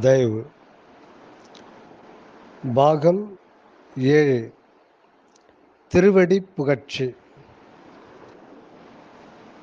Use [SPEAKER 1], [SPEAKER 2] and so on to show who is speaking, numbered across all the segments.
[SPEAKER 1] தயவு. பாகம் ஏழு. திருவடி புகழ்ச்சி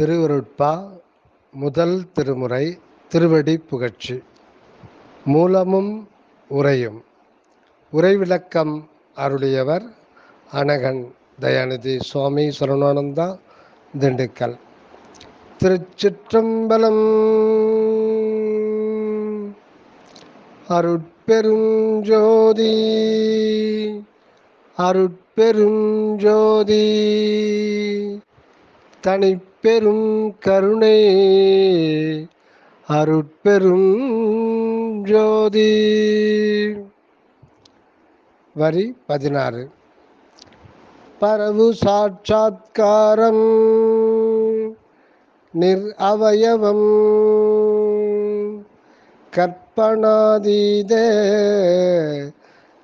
[SPEAKER 1] திருவருட்பா முதல் திருமுறை திருவடி புகழ்ச்சி மூலமும் உரையும் உரைவிளக்கம் அருளியவர் அனகன் தயாநிதி சுவாமி சரணானந்தா திண்டுக்கல். திருச்சிற்றம்பலம் அருட்பெருஞ்சோதி அருட்பெருஞ்சோதி. தனிப்பெரும் கருணை அருட்பெரும் ஜோதி வரி பதினாறு. பரவு சாட்சா்காரம் நிர் அவயவம். கற்ப கற்பனாதீத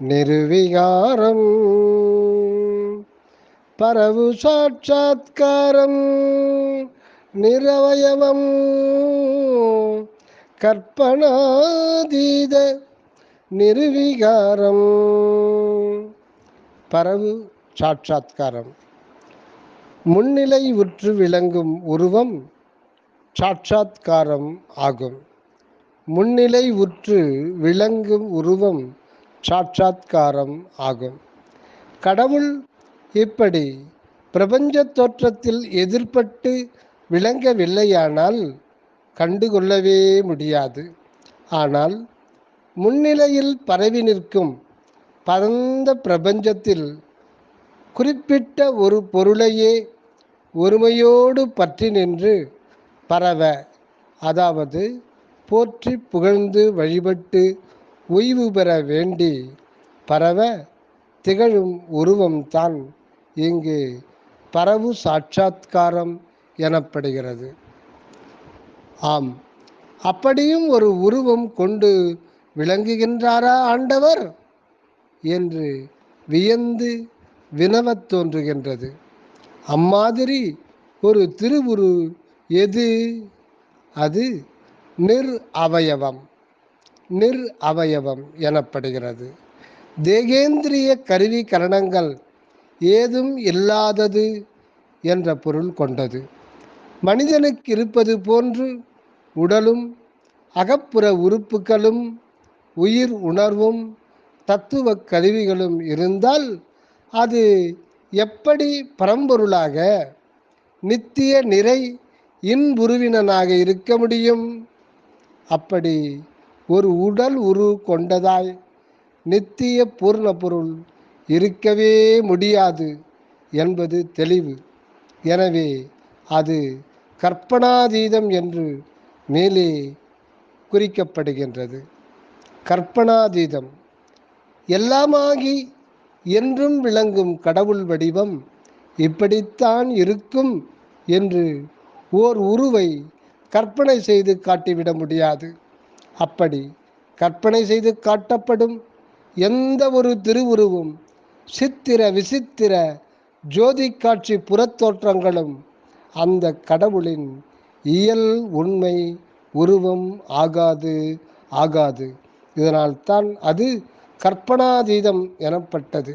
[SPEAKER 1] நிர்விகாரம். பரவு சாட்சாத்காரம் நிரவயவம். கற்பனாதீத நிர்விகாரம் பரவு சாட்சாத்காரம். முன்னிலை உற்று விளங்கும் உருவம் சாட்சாத்காரம் ஆகும். முன்னிலை உற்று விளங்கும் உருவம் சாட்சாத்காரம் ஆகும். கடவுள் இப்படி பிரபஞ்ச தோற்றத்தில் எதிர்பட்டு விளங்கவில்லையானால் கண்டுகொள்ளவே முடியாது. ஆனால் முன்னிலையில் பரவி நிற்கும் பரந்த பிரபஞ்சத்தில் குறிப்பிட்ட ஒரு பொருளையே ஒருமையோடு பற்றி நின்று பரவ அதாவது போற்றி புகழ்ந்து வழிபட்டு ஓய்வு பெற வேண்டி பரவ திகழும் உருவம்தான் இங்கு பரவு சாட்சாத்காரம் எனப்படுகிறது. ஆம் அப்படியும் ஒரு உருவம் கொண்டு விளங்குகின்றாரா ஆண்டவர்? என்று வியந்து வினவத் தோன்றுகின்றது. அம்மாதிரி ஒரு திருவுரு எது? அது நிர் அவயவம். நிர் அவயவம் எனப்படுகிறது. தேகேந்திரிய கருவி கரணங்கள் ஏதும் இல்லாதது என்ற பொருள் கொண்டது. மனிதனுக்கு இருப்பது போன்று உடலும் அகப்புற உறுப்புகளும் உயிர் உணர்வும் தத்துவ கருவிகளும் இருந்தால் அது எப்படி பரம்பொருளாக நித்திய நிறை இன்புருவினனாக இருக்க முடியும்? அப்படி ஒரு உடல் உரு கொண்டதாய் நித்திய பூர்ண பொருள் இருக்கவே முடியாது என்பது தெளிவு. எனவே அது கற்பனாதீதம் என்று மேலே குறிக்கப்படுகின்றது. கற்பனாதீதம். எல்லாமாகி என்றும் விளங்கும் கடவுள் வடிவம் இப்படித்தான் இருக்கும் என்று ஓர் உருவை கற்பனை செய்து காட்டிவிட முடியாது. அப்படி கற்பனை செய்து காட்டப்படும் எந்த ஒரு திருவுருவும் சித்திர விசித்திர ஜோதி காட்சி புறத்தோற்றங்களும் அந்த கடவுளின் இயல் உண்மை உருவம் ஆகாது ஆகாது. இதனால் தான் அது கற்பனாதீதம் எனப்பட்டது.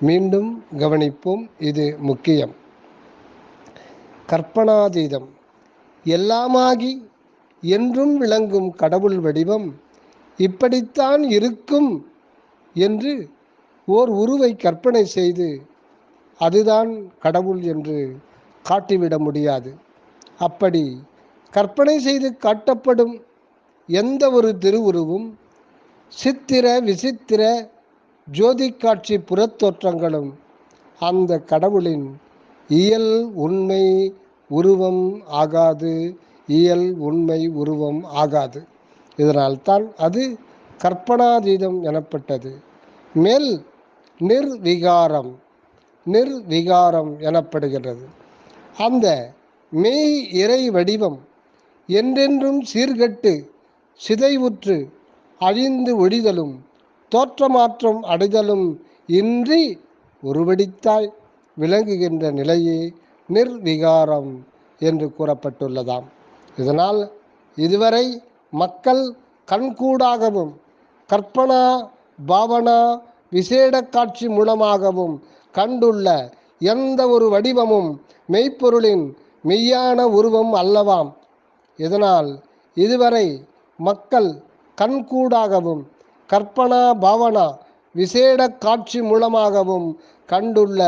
[SPEAKER 1] மீண்டும் கவனிப்போம் இது முக்கியம். கற்பனாதீதம். எல்லாமாகி என்றும் விளங்கும் கடவுள் வடிவம் இப்படித்தான் இருக்கும் என்று ஓர் உருவை கற்பனை செய்து அதுதான் கடவுள் என்று காட்டிவிட முடியாது. அப்படி கற்பனை செய்து காட்டப்படும் எந்த ஒரு திருவுருவும் சித்திர விசித்திர ஜோதி காட்சி புறத்தோற்றங்களும் அந்த கடவுளின் இயல் உண்மை உருவம் ஆகாது இயல் உண்மை உருவம் ஆகாது. இதனால்தான் அது கற்பனாதீதம் எனப்பட்டது. மேல் நிர்விகாரம் நிர்விகாரம் எனப்படுகிறது அந்த மெய் இறை வடிவம் என்றென்றும் சீர்கட்டு சிதைவுற்று அழிந்து ஒழிதலும் தோற்றமாற்றம் அடைதலும் இன்றி உருவடித்தாய் விளங்குகின்ற நிலையே நிர்விகாரம் என்று கூறப்பட்டுள்ளதாம். இதனால் இதுவரை மக்கள் கண்கூடாகவும் கற்பனா பாவனா விசேட காட்சி மூலமாகவும் கண்டுள்ள எந்த ஒரு வடிவமும் மெய்ப்பொருளின் மெய்யான உருவம் அல்லவாம். இதனால் இதுவரை மக்கள் கண்கூடாகவும் கற்பனா பாவனா விசேட காட்சி மூலமாகவும் கண்டுள்ள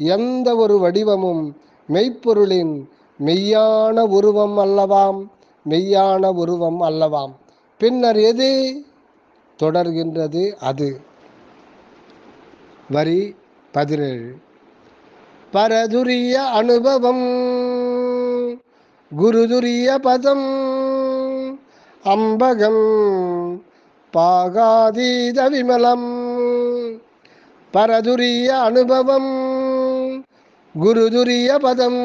[SPEAKER 1] எந்த ஒரு வடிவமும் மெய்ப்பொருளின் மெய்யான உருவம் அல்லவாம் மெய்யான உருவம் அல்லவாம். பின்னர் எது தொடர்கின்றது? அது. வரி பதினேழு. பரதுரிய அனுபவம் குருதுரிய பதம் அம்பகம் பாகாதீத விமலம். பரதுரிய அனுபவம் குருதுரிய பதம்.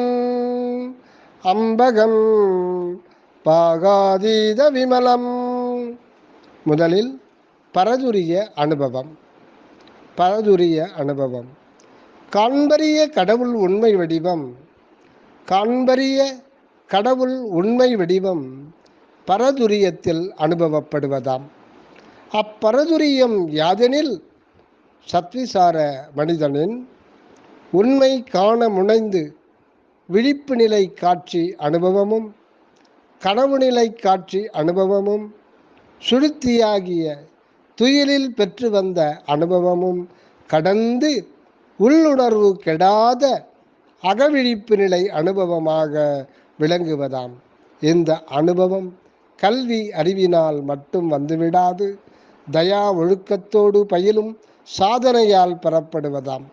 [SPEAKER 1] அம்பகம் பாகாதீத விமலம். முதலில் பரதுரிய அனுபவம். பரதுரிய அனுபவம். காண்பரிய கடவுள் உண்மை வடிவம். காண்பரிய கடவுள் உண்மை வடிவம் பரதுரியத்தில் அனுபவப்படுவதாம். அப்பரதுரியம் யாதெனில்? சத்விசார மனிதனின் உண்மை காண முனைந்து விழிப்பு நிலை காட்சி அனுபவமும் கனவு நிலை காட்சி அனுபவமும் சுழுத்தியாகிய துயிலில் பெற்று வந்த அனுபவமும் கடந்து உள்ளுணர்வு கெடாத அகவிழிப்பு நிலை அனுபவமாக விளங்குவதாம். இந்த அனுபவம் கல்வி அறிவினால் மட்டும் வந்துவிடாது தயா ஒழுக்கத்தோடு பயிலும் சாதனையால் பெறப்படுவதாம்.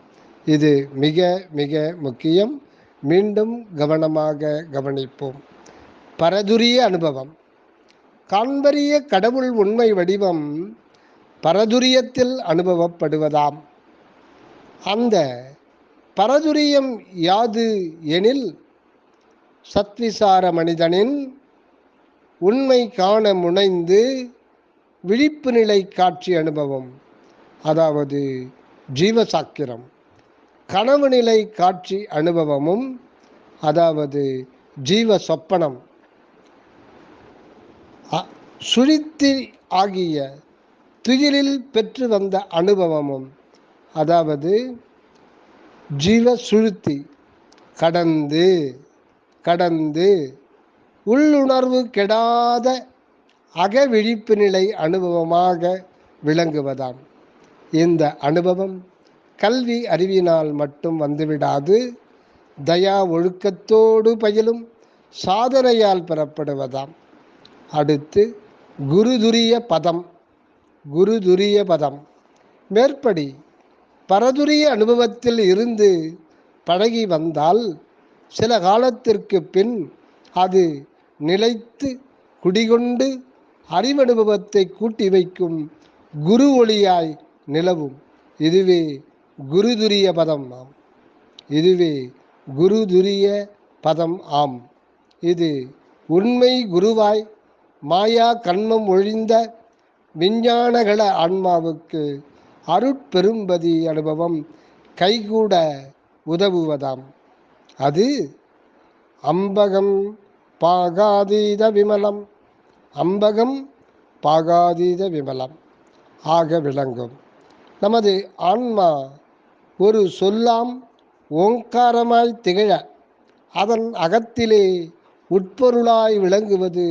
[SPEAKER 1] இது மிக மிக முக்கியம். மீண்டும் கவனமாக கவனிப்போம். பரதுரிய அனுபவம். காண்பரிய கடவுள் உண்மை வடிவம் பரதுரியத்தில் அனுபவப்படுவதாம். அந்த பரதுரியம் யாது எனில்? சத்விசார மனிதனின் உண்மை காண முனைந்து விழிப்பு நிலை காட்சி அனுபவம். அதாவது ஜீவசாக்கிரம். கனவு நிலை காட்சி அனுபவமும் அதாவது ஜீவ சொப்பனம் அ- சுழித்தி ஆகிய துயிலில் பெற்று வந்த அனுபவமும் அதாவது ஜீவ சுழுத்தி கடந்து கடந்து உள்ளுணர்வு கெடாத அகவிழிப்பு நிலை அனுபவமாக விளங்குவதாம். இந்த அனுபவம் கல்வி அறிவினால் மட்டும் வந்துவிடாது. தயா ஒழுக்கத்தோடு பயிலும் சாதனையால் பெறப்படுவதாம். அடுத்து குருதுரிய பதம். குருதுரிய பதம். மேற்படி பரதுரிய அனுபவத்தில் இருந்து பழகி வந்தால் சில காலத்திற்கு பின் அது நிலைத்து குடிகொண்டு அறிவனுபவத்தை கூட்டி வைக்கும் குரு ஒளியாய் நிலவும். இதுவே குருதுரிய பதம் ஆம். இதுவே குருதுரிய பதம் ஆம். இது உண்மை குருவாய் மாயா கண்மம் ஒழிந்த விஞ்ஞானகள ஆன்மாவுக்கு அருட்பெரும்பதி அனுபவம் கைகூட உதவுவதாம். அது அம்பகம் பாகாதீத விமலம். அம்பகம் பாகாதீத விமலம். ஆக விளங்கும். நமது ஆன்மா ஒரு சொல்லாம் ஓங்காரமாய் திகழ அதன் அகத்திலே உட்பொருளாய் விளங்குவது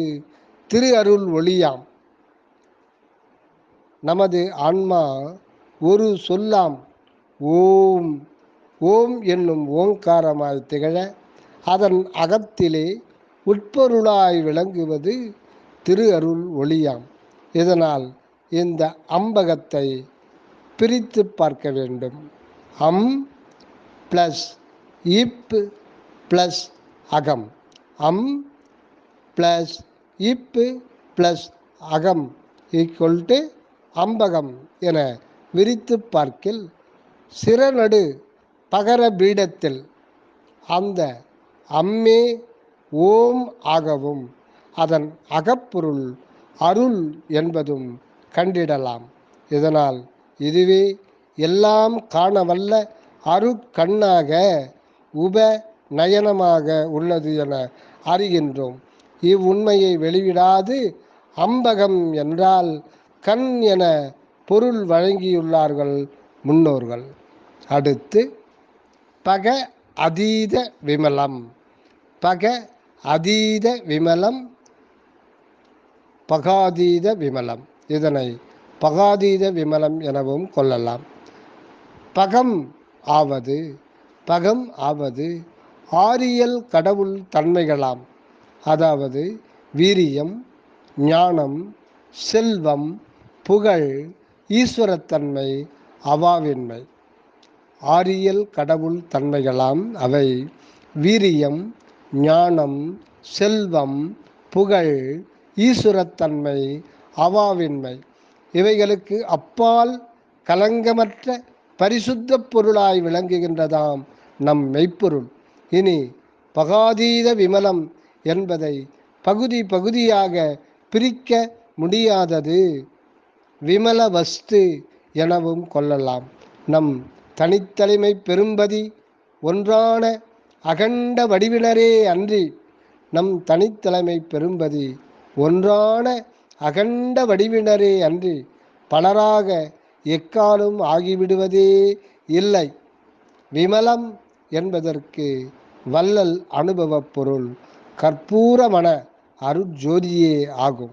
[SPEAKER 1] திரு அருள் ஒளியாம். நமது ஆன்மா ஒரு சொல்லாம் ஓம் ஓம் என்னும் ஓங்காரமாய் திகழ அதன் அகத்திலே உட்பொருளாய் விளங்குவது திரு அருள் ஒளியாம். இதனால் இந்த அம்பகத்தை பிரித்து பார்க்க வேண்டும். அம் ப்ளஸ் இப் ப்ளஸ் அகம். அம் ப்ளஸ் இப் ப்ளஸ் அகம் ஈக்குவல் டு அம்பகம் என விரித்து பார்க்கில் சிறநடு பகர பீடத்தில் அந்த அம்மே ஓம் ஆகவும் அதன் அகப்பொருள் அருள் என்பதும் கண்டிடலாம். இதனால் இதுவே எல்லாம் காணவல்ல அருட்கண்ணாக உப நயனமாக உள்ளது என அறிகின்றோம். இவ்வுண்மையை வெளிவிடாது அம்பகம் என்றால் கண் என பொருள் வழங்கியுள்ளார்கள் முன்னோர்கள். அடுத்து பக அதீத விமலம். பக அதீத விமலம் பகாதீத விமலம். இதனை பகாதீத விமலம் எனவும் கொள்ளலாம். பகம் ஆவது பகம் ஆவது ஆரியல் கடவுள் தன்மைகளாம். அதாவது வீரியம் ஞானம் செல்வம் புகழ் ஈஸ்வரத்தன்மை அவாவின்மை. ஆரியல் கடவுள் தன்மைகளாம் அவை வீரியம் ஞானம் செல்வம் புகழ் ஈஸ்வரத்தன்மை அவாவின்மை. இவைகளுக்கு அப்பால் கலங்கமற்ற பரிசுத்த பொருளாய் விளங்குகின்றதாம் நம் மெய்ப்பொருள். இனி பகாதீத விமலம் என்பதை பகுதி பகுதியாக பிரிக்க முடியாதது. விமல வஸ்து எனவும் கொள்ளலாம். நம் தனித்தலைமை பெரும்பதி ஒன்றான அகண்ட வடிவினரே அன்றி நம் தனித்தலைமை பெரும்பதி ஒன்றான அகண்ட வடிவினரே அன்றி பலராக எக்காலும் ஆகிவிடுவதே இல்லை. விமலம் என்பதற்கு வள்ளல் அனுபவப் பொருள் கற்பூரமன அருஜோதியே ஆகும்.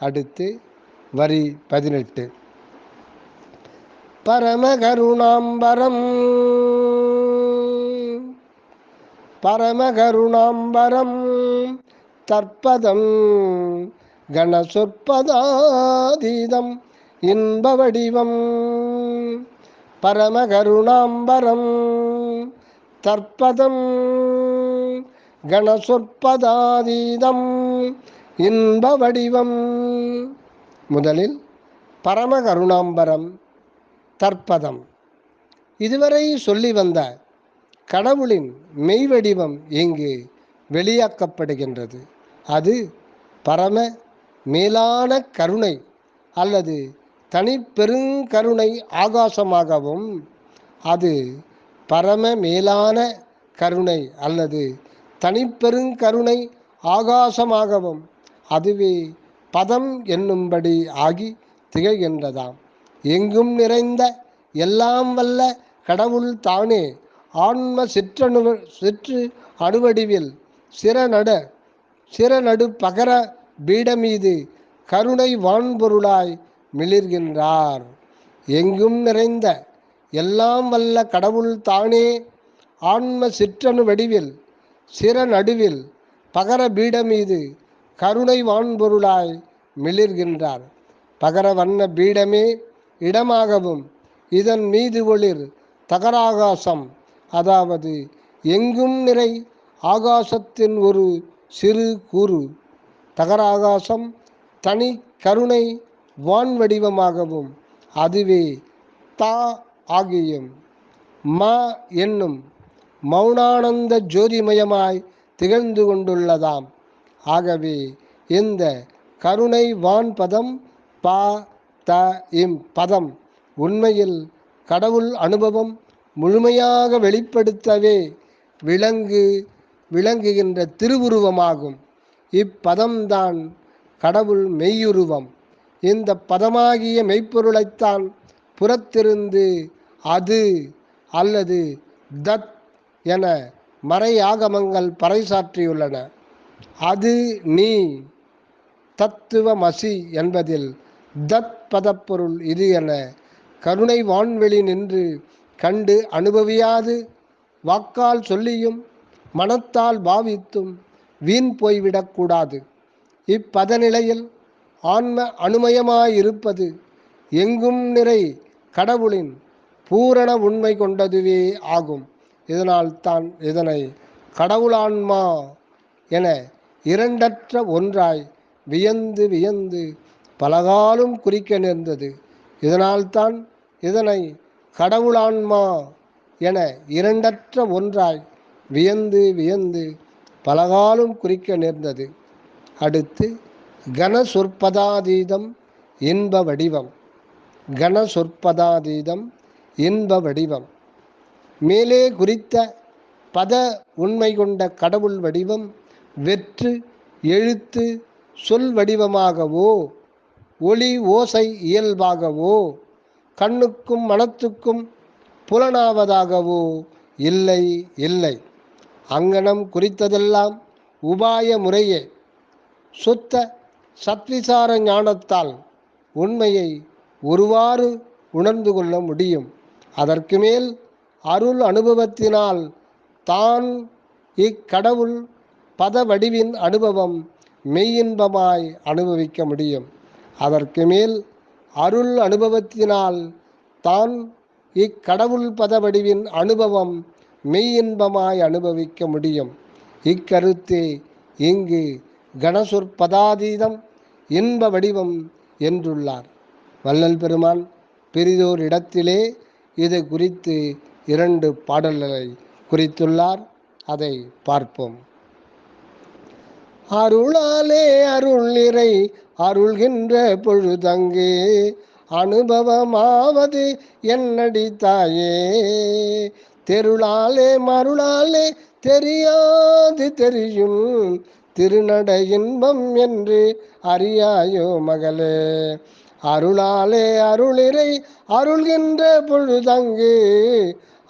[SPEAKER 1] அடுத்து வரி பதினெட்டு. பரமகருணாம்பரம். பரமகருணாம்பரம் தற்பதம் கணசொற்பதாதீதம் இன்ப வடிவம் பரமகருணாம்பரம். தற்பதம். கணசொற்பதாதீதம். இன்ப வடிவம் முதலில் பரமகருணாம்பரம் தற்பதம். இதுவரை சொல்லி வந்த கடவுளின் மெய்வடிவம் இங்கு வெளியாக்கப்படுகின்றது. அது பரம மேலான கருணை அல்லது தனிப்பெருங்கருணை ஆகாசமாகவும் அது பரம மேலான கருணை அல்லது தனிப்பெருங்கருணை ஆகாசமாகவும் அதுவே பதம் என்னும்படி ஆகி திகழ்கின்றதாம். எங்கும் நிறைந்த எல்லாம் வல்ல கடவுள் தானே ஆன்ம சிற்றணு சிற்று அணுவடிவில் சிறநட சிறநடு பகர பீடமீது கருணை வான்பொருளாய் மிளிர்கின்றார். எங்கும் நிறைந்த எல்லாம் வல்ல கடவுள் தானே. ஆன்ம சிற்றணு வடிவில் சிற நடுவில் பகர பீடமீது கருணை வான்பொருளாய் மிளிர்கின்றார். பகர வண்ண பீடமே இடமாகவும் இதன் மீது ஒளிர் தகராகாசம். அதாவது எங்கும் நிறை ஆகாசத்தின் ஒரு சிறு கூறு. தகராகாசம் தனி கருணை வான் வடிவமாகவும் அதுவே தா ஆகியும். ம என்னும் மௌனானந்த ஜோதிமயமாய் திகழ்ந்து கொண்டுள்ளதாம். ஆகவே இந்த கருணை வான் பதம் பா த இம் பதம் உண்மையில் கடவுள் அனுபவம் முழுமையாக வெளிப்படுத்தவே விளங்கு விளங்குகின்ற திருவுருவமாகும். இப்பதம்தான் கடவுள் மெய்யுருவம். இந்த பதமாகிய மெய்ப்பொருளைத்தான் புறத்திருந்து அது அல்லது தத் என மறை ஆகமங்கள் பறைசாற்றியுள்ளன. அது நீ தத்துவமசி என்பதில் தத் பதப்பொருள் இது என கருணை வான்வெளி நின்று கண்டு அனுபவியாது. வாக்கால் சொல்லியும் மனத்தால் பாவித்தும் வீண் போய்விடக்கூடாது. இப்பதநிலையில் ஆன்ம அனுமயமாயிருப்பது எங்கும் நிறை கடவுளின் பூரண உண்மை கொண்டதுவே ஆகும். இதனால் தான் இதனை கடவுளான்மா என இரண்டற்ற ஒன்றாய் வியந்து வியந்து பலகாலும் குறிக்க நேர்ந்தது. இதனால்தான் இதனை கடவுளான்மா என இரண்டற்ற ஒன்றாய் வியந்து வியந்து பலகாலும் குறிக்க நேர்ந்தது. அடுத்து கனசொற்பதாதீதம் இன்ப வடிவம் கன சொற்பதாதீதம் இன்ப வடிவம் மேலே குறித்த பத உண்மை கொண்ட கடவுள் வடிவம் வெற்று எழுத்து சொல் வடிவமாகவோ ஒளி ஓசை இயல்பாகவோ கண்ணுக்கும் மனத்துக்கும் புலனாவதாகவோ இல்லை இல்லை. அங்கனம் குறித்ததெல்லாம் உபாய முறையே. சுத்த சத்விசார ஞானத்தால் உண்மையை ஒருவாறு உணர்ந்து கொள்ள முடியும். அதற்கு மேல் அருள் அனுபவத்தினால் தான் இக்கடவுள் பத வடிவின் அனுபவம் மெய்யின்பமாய் அனுபவிக்க முடியும். அதற்கு மேல் அருள் அனுபவத்தினால் தான் இக்கடவுள் பத வடிவின் அனுபவம் மெய்யின்பமாய் அனுபவிக்க முடியும். இக்கருத்தே இங்கு கணசொற்பதாதீதம் இன்ப வடிவம் என்றுள்ளார். வள்ளல் பெருமான் பெரிதோர் இடத்திலே இது குறித்து இரண்டு பாடல்களை குறித்துள்ளார். அதை பார்ப்போம். அருளாலே அருள் நிறை அருள்கின்ற பொழுதங்கே அனுபவமாவது என்னடி தாயே? தெருளாலே மருளாலே தெரியாது தெரியும். திருநட இன்பம் என்று அறியாயோ மகளே. அருளாலே அருளிரை அருள்கின்ற பொழுதங்கு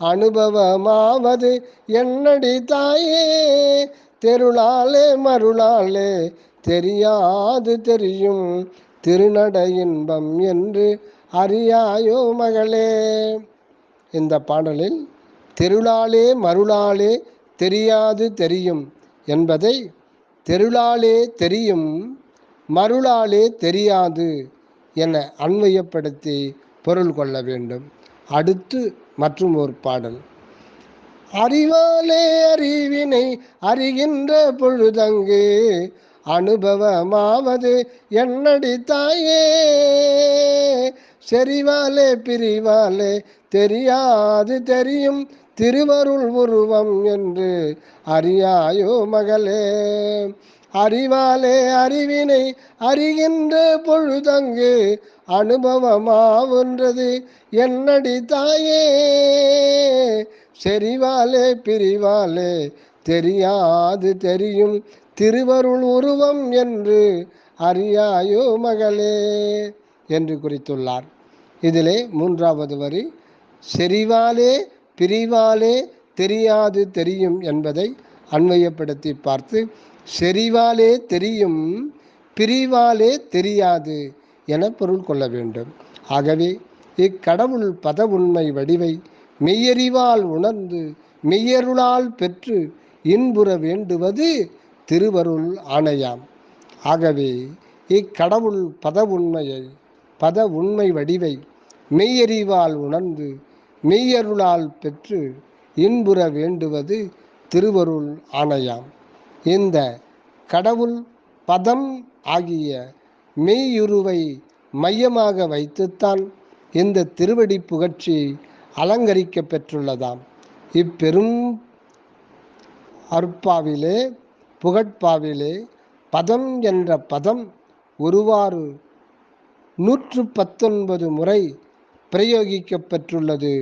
[SPEAKER 1] அனுபவமாவது என்னடி தாயே. தெருளாலே மருளாலே தெரியாது தெரியும் திருநட இன்பம் என்று அறியாயோ மகளே. இந்த பாடலில் தெருளாலே மருளாலே தெரியாது தெரியும் என்பதை தெருளாலே தெரியும் மருளாலே தெரியாது என அன்வயப்படுத்தி பொருள் கொள்ள வேண்டும். அடுத்து மற்றும் ஒரு பாடல். அறிவாலே அறிவினை அறிகின்ற பொழுதங்கு அனுபவமாவது என்னடி தாயே? செறிவாலே பிரிவாலே தெரியாது தெரியும் திருவருள் உருவம் என்று அறியாயோ மகளே. அறிவாலே அறிவினை அறிகின்ற பொழுதங்கு அனுபவமாவுன்றது. என்னடி தாயே? செறிவாலே பிரிவாலே தெரியாது தெரியும். திருவருள் உருவம் என்று அறியாயோ மகளே என்று குறித்துள்ளார். இதிலே மூன்றாவது வரி செறிவாலே பிரிவாலே தெரியாது தெரியும் என்பதை அன்வயப்படுத்தி பார்த்து செறிவாலே தெரியும் பிரிவாலே தெரியாது என பொருள் கொள்ள வேண்டும். ஆகவே இக்கடவுள் பத உண்மை வடிவை மெய்யறிவால் உணர்ந்து மெய்யருளால் பெற்று இன்புற வேண்டுவது திருவருள் ஆணையாம். ஆகவே இக்கடவுள் பத உண்மையை பத உண்மை வடிவை மெய்யறிவால் உணர்ந்து மெய்யருளால் பெற்று இன்புற வேண்டுவது திருவருள் ஆணையாம். இந்த கடவுள் பதம் ஆகிய மெய்யுருவை மையமாக வைத்துத்தான் இந்த திருவடி புகழ்ச்சி அலங்கரிக்க பெற்றுள்ளதாம். இப்பெரும் அற்பாவிலே புகட்பாவிலே பதம் என்ற பதம் ஒருவாறு நூற்று பத்தொன்பது முறை பிரயோகிக்கப்பெற்றுள்ளது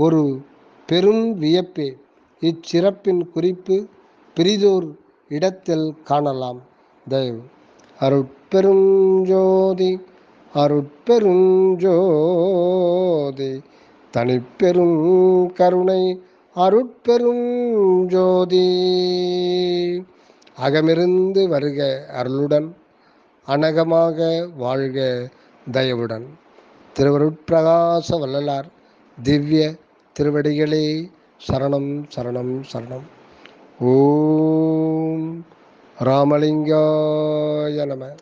[SPEAKER 1] ஒரு பெரும் வியப்பே. இச்சிறப்பின் குறிப்பு பிரிதோர் இடத்தில் காணலாம். தயவு. அருட்பெருஞ்சோதி அருட்பெருஞ்சோதி தனிப்பெரும் கருணை அருட்பெரும் ஜோதி. அகமிருந்து வருக அருளுடன் அனகமாக வாழ்க தயவுடன். திருவருட்பிரகாச வள்ளலார் திவ்ய திருவடிகளே சரணம் சரணம் சரணம். ஓம் ராமலிங்காய நம.